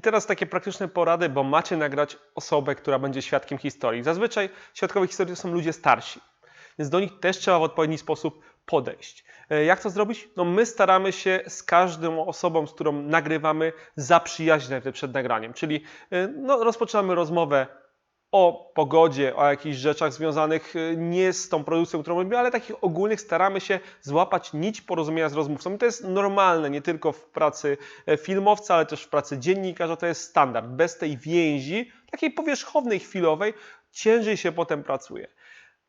I teraz takie praktyczne porady, bo macie nagrać osobę, która będzie świadkiem historii. Zazwyczaj świadkowie historii to są ludzie starsi, więc do nich też trzeba w odpowiedni sposób podejść. E, Jak to zrobić? No my staramy się z każdą osobą, z którą nagrywamy, zaprzyjaźnić najpierw przed nagraniem. Czyli e, no, rozpoczynamy rozmowę o pogodzie, o jakichś rzeczach związanych e, nie z tą produkcją, którą robimy, ale takich ogólnych staramy się złapać nić porozumienia z rozmówcą. I to jest normalne nie tylko w pracy e, filmowca, ale też w pracy dziennikarza. To jest standard. Bez tej więzi, takiej powierzchownej, chwilowej, ciężej się potem pracuje.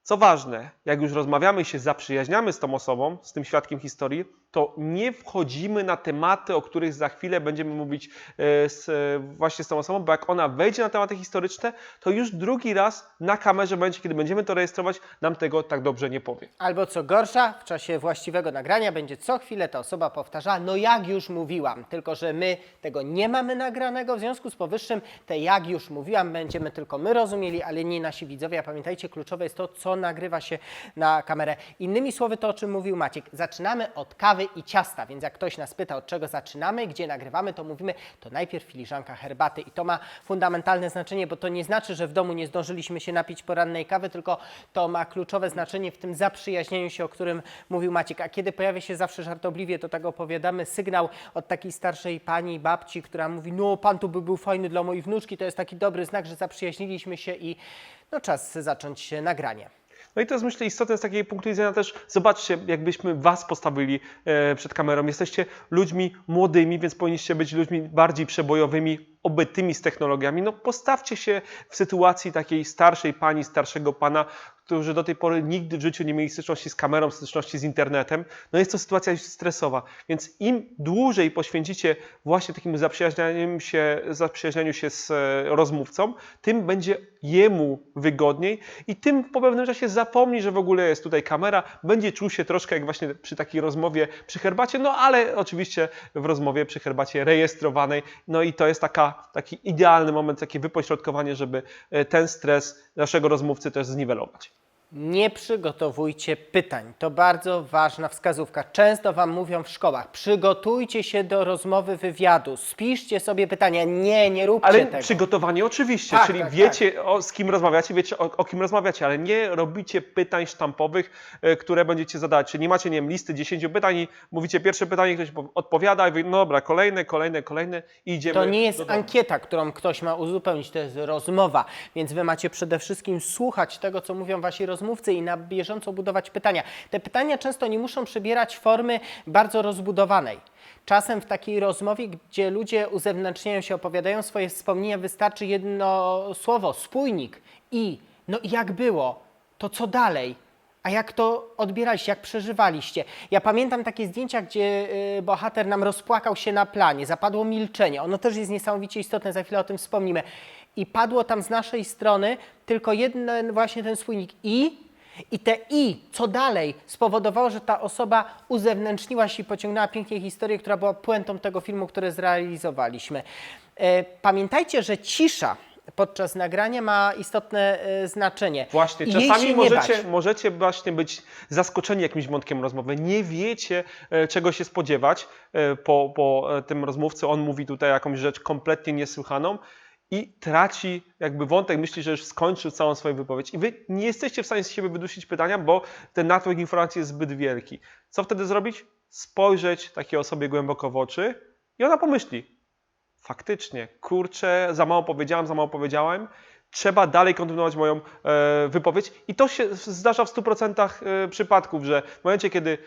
Co ważne, jak już rozmawiamy się zaprzyjaźniamy z tą osobą, z tym świadkiem historii, to nie wchodzimy na tematy, o których za chwilę będziemy mówić e, z, e, właśnie z tą osobą, bo jak ona wejdzie na tematy historyczne, to już drugi raz na kamerze będzie, kiedy będziemy to rejestrować, nam tego tak dobrze nie powie. Albo co gorsza, w czasie właściwego nagrania będzie co chwilę ta osoba powtarzała, no jak już mówiłam, tylko że my tego nie mamy nagranego, w związku z powyższym te jak już mówiłam będziemy tylko my rozumieli, ale nie nasi widzowie. A pamiętajcie, kluczowe jest to, co nagrywa się na kamerę. Innymi słowy, to o czym mówił Maciek, zaczynamy od kawy i ciasta, więc jak ktoś nas pyta, od czego zaczynamy, gdzie nagrywamy, to mówimy, to najpierw filiżanka herbaty i to ma fundamentalne znaczenie, bo to nie znaczy, że w domu nie zdążyliśmy się napić porannej kawy, tylko to ma kluczowe znaczenie w tym zaprzyjaźnieniu się, o którym mówił Maciek. A kiedy pojawia się zawsze żartobliwie, to tak opowiadamy, sygnał od takiej starszej pani, babci, która mówi, no pan tu by był fajny dla mojej wnuczki, to jest taki dobry znak, że zaprzyjaźniliśmy się i no czas zacząć nagranie. No i to jest myślę istotne z takiego punktu widzenia też, zobaczcie, jakbyśmy was postawili e, przed kamerą. Jesteście ludźmi młodymi, więc powinniście być ludźmi bardziej przebojowymi, obytymi z technologiami. No postawcie się w sytuacji takiej starszej pani, starszego pana, którzy do tej pory nigdy w życiu nie mieli styczności z kamerą, styczności z internetem. No jest to sytuacja stresowa, więc im dłużej poświęcicie właśnie takim zaprzyjaźnianiu się, zaprzyjaźnianiu się z e, rozmówcą, tym będzie jemu wygodniej i tym po pewnym czasie zapomni, że w ogóle jest tutaj kamera, będzie czuł się troszkę jak właśnie przy takiej rozmowie przy herbacie, no ale oczywiście w rozmowie przy herbacie rejestrowanej, no i to jest taka, taki idealny moment, takie wypośrodkowanie, żeby e, ten stres naszego rozmówcy też zniwelować. Nie przygotowujcie pytań. To bardzo ważna wskazówka. Często Wam mówią w szkołach, przygotujcie się do rozmowy wywiadu, spiszcie sobie pytania. Nie, nie róbcie Ale tego. przygotowanie oczywiście, Tak, czyli tak, wiecie o, z kim rozmawiacie, wiecie o, o kim rozmawiacie, ale nie robicie pytań sztampowych, e, które będziecie zadawać. Czyli nie macie, nie wiem, listy 10 pytań i mówicie pierwsze pytanie, ktoś po- odpowiada i wy, no dobra, kolejne, kolejne, kolejne i idziemy To nie jest ankieta, którą ktoś ma uzupełnić, to jest rozmowa, więc wy macie przede wszystkim słuchać tego, co mówią wasi rozmówcy i na bieżąco budować pytania. Te pytania często nie muszą przybierać formy bardzo rozbudowanej. Czasem w takiej rozmowie, gdzie ludzie uzewnętrzniają się, opowiadają swoje wspomnienia, wystarczy jedno słowo, spójnik i no i jak było, to co dalej? A jak to odbieraliście, jak przeżywaliście? Ja pamiętam takie zdjęcia, gdzie y, bohater nam rozpłakał się na planie, zapadło milczenie. Ono też jest niesamowicie istotne, za chwilę o tym wspomnimy. I padło tam z naszej strony tylko jeden właśnie ten słownik i, i te i, co dalej, spowodowało, że ta osoba uzewnętrzniła się i pociągnęła pięknie historię, która była puentą tego filmu, który zrealizowaliśmy. E, Pamiętajcie, że cisza podczas nagrania ma istotne e, znaczenie. Właśnie, I czasami możecie, możecie właśnie być zaskoczeni jakimś wątkiem rozmowy. Nie wiecie, e, czego się spodziewać po, po tym rozmówcy. On mówi tutaj jakąś rzecz kompletnie niesłychaną i traci jakby wątek, myśli, że już skończył całą swoją wypowiedź. I wy nie jesteście w stanie z siebie wydusić pytania, bo ten natłok informacji jest zbyt wielki. Co wtedy zrobić? Spojrzeć takiej osobie głęboko w oczy i ona pomyśli, faktycznie, kurczę, za mało powiedziałam, za mało powiedziałem, trzeba dalej kontynuować moją e, wypowiedź. I to się zdarza w 100% e, przypadków, że w momencie, kiedy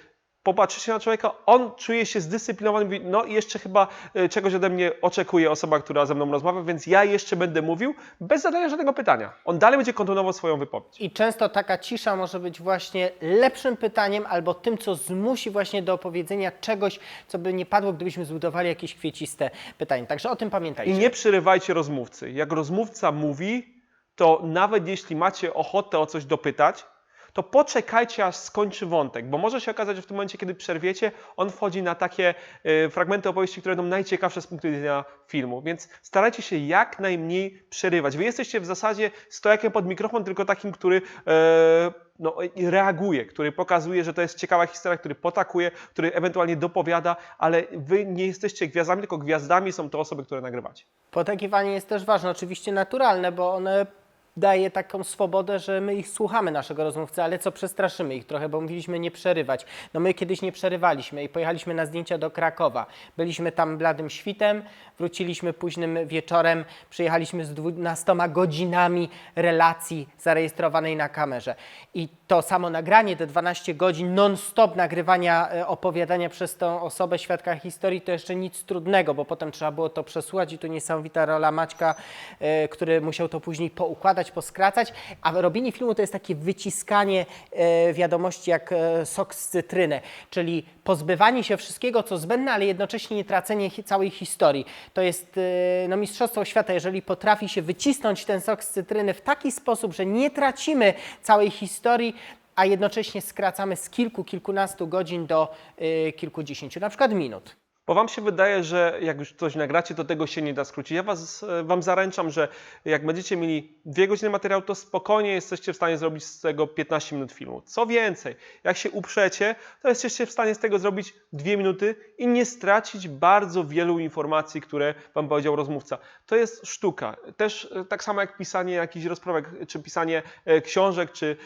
popatrzy się na człowieka, on czuje się zdyscyplinowany, mówi, no i jeszcze chyba e, czegoś ode mnie oczekuje osoba, która ze mną rozmawia, więc ja jeszcze będę mówił bez zadania żadnego pytania. On dalej będzie kontynuował swoją wypowiedź. I często taka cisza może być właśnie lepszym pytaniem albo tym, co zmusi właśnie do opowiedzenia czegoś, co by nie padło, gdybyśmy zbudowali jakieś kwieciste pytanie. Także o tym pamiętajcie. I nie przerywajcie rozmówcy. Jak rozmówca mówi, to nawet jeśli macie ochotę o coś dopytać, to poczekajcie, aż skończy wątek, bo może się okazać, że w tym momencie, kiedy przerwiecie, on wchodzi na takie e, fragmenty opowieści, które będą najciekawsze z punktu widzenia filmu. Więc starajcie się jak najmniej przerywać. Wy jesteście w zasadzie stojakiem pod mikrofon, tylko takim, który e, no, reaguje, który pokazuje, że to jest ciekawa historia, który potakuje, który ewentualnie dopowiada, ale wy nie jesteście gwiazdami, tylko gwiazdami są to osoby, które nagrywacie. Potakiwanie jest też ważne, oczywiście naturalne, bo one daje taką swobodę, że my ich słuchamy, naszego rozmówcy, ale co przestraszymy ich trochę, bo mówiliśmy nie przerywać. No my kiedyś nie przerywaliśmy i pojechaliśmy na zdjęcia do Krakowa. Byliśmy tam bladym świtem, wróciliśmy późnym wieczorem, przyjechaliśmy z 12 godzinami relacji zarejestrowanej na kamerze. I to samo nagranie, te 12 godzin non-stop nagrywania, e, opowiadania przez tą osobę świadka historii, to jeszcze nic trudnego, bo potem trzeba było to przesłuchać i tu niesamowita rola Maćka, e, który musiał to później poukładać, poskracać, a robienie filmu to jest takie wyciskanie e, wiadomości jak e, sok z cytryny, czyli pozbywanie się wszystkiego, co zbędne, ale jednocześnie nie tracenie całej historii. To jest e, no, mistrzostwo świata, jeżeli potrafi się wycisnąć ten sok z cytryny w taki sposób, że nie tracimy całej historii, a jednocześnie skracamy z kilku, kilkunastu godzin do y, kilkudziesięciu, na przykład minut. Bo wam się wydaje, że jak już coś nagracie, to tego się nie da skrócić. Ja was, e, wam zaręczam, że jak będziecie mieli dwie godziny materiału, to spokojnie jesteście w stanie zrobić z tego 15 minut filmu. Co więcej, jak się uprzecie, to jesteście w stanie z tego zrobić dwie minuty i nie stracić bardzo wielu informacji, które wam powiedział rozmówca. To jest sztuka. Też e, tak samo jak pisanie jakichś rozprawek, czy pisanie e, książek, czy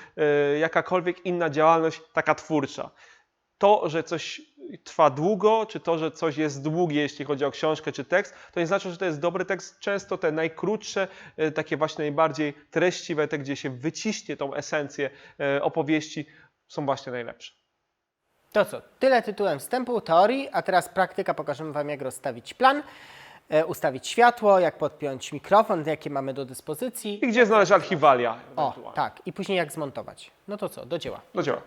jakakolwiek inna działalność taka twórcza to, że coś trwa długo, czy to, że coś jest długie, jeśli chodzi o książkę czy tekst, to nie znaczy, że to jest dobry tekst. Często te najkrótsze, e, takie właśnie najbardziej treściwe, te, gdzie się wyciśnie tą esencję e, opowieści, są właśnie najlepsze. To co, tyle tytułem wstępu, teorii, a teraz praktyka. Pokażemy Wam, jak rozstawić plan, e, ustawić światło, jak podpiąć mikrofon, jakie mamy do dyspozycji. I gdzie znaleźć archiwalia? O, tak, i później jak zmontować. No to co, do dzieła. Do dzieła.